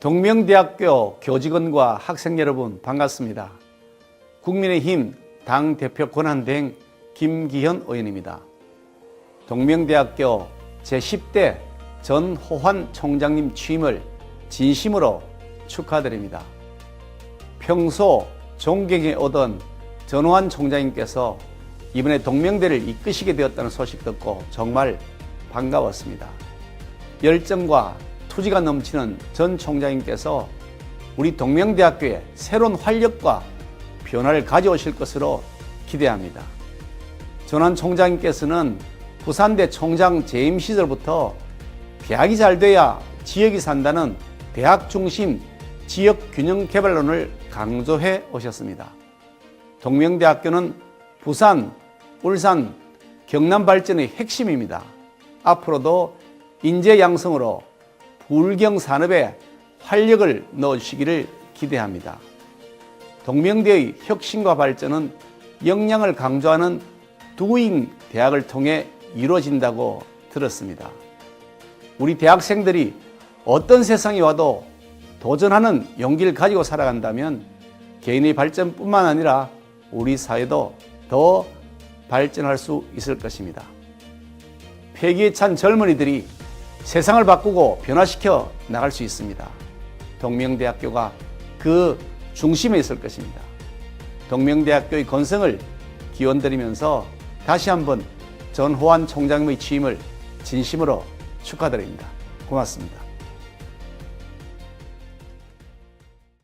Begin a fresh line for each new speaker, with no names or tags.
동명대학교 교직원과 학생 여러분 반갑습니다. 국민의힘 당대표 권한대행 김기현 의원입니다. 동명대학교 제10대 전호환 총장님 취임을 진심으로 축하드립니다. 평소 존경해 오던 전호환 총장님께서 이번에 동명대를 이끄시게 되었다는 소식 듣고 정말 반가웠습니다. 열정과 투지가 넘치는 전 총장님께서 우리 동명대학교에 새로운 활력과 변화를 가져오실 것으로 기대합니다. 전환 총장님께서는 부산대 총장 재임 시절부터 대학이 잘 돼야 지역이 산다는 대학 중심 지역 균형 개발론을 강조해 오셨습니다. 동명대학교는 부산, 울산, 경남 발전의 핵심입니다. 앞으로도 인재 양성으로 불경 산업에 활력을 넣어주시기를 기대합니다. 동명대의 혁신과 발전은 역량을 강조하는 두잉 대학을 통해 이루어진다고 들었습니다. 우리 대학생들이 어떤 세상이 와도 도전하는 용기를 가지고 살아간다면 개인의 발전뿐만 아니라 우리 사회도 더 발전할 수 있을 것입니다. 폐기에 찬 젊은이들이 세상을 바꾸고 변화시켜 나갈 수 있습니다. 동명대학교가 그 중심에 있을 것입니다. 동명대학교의 건성을 기원드리면서 다시 한번 전호환 총장님의 취임을 진심으로 축하드립니다. 고맙습니다.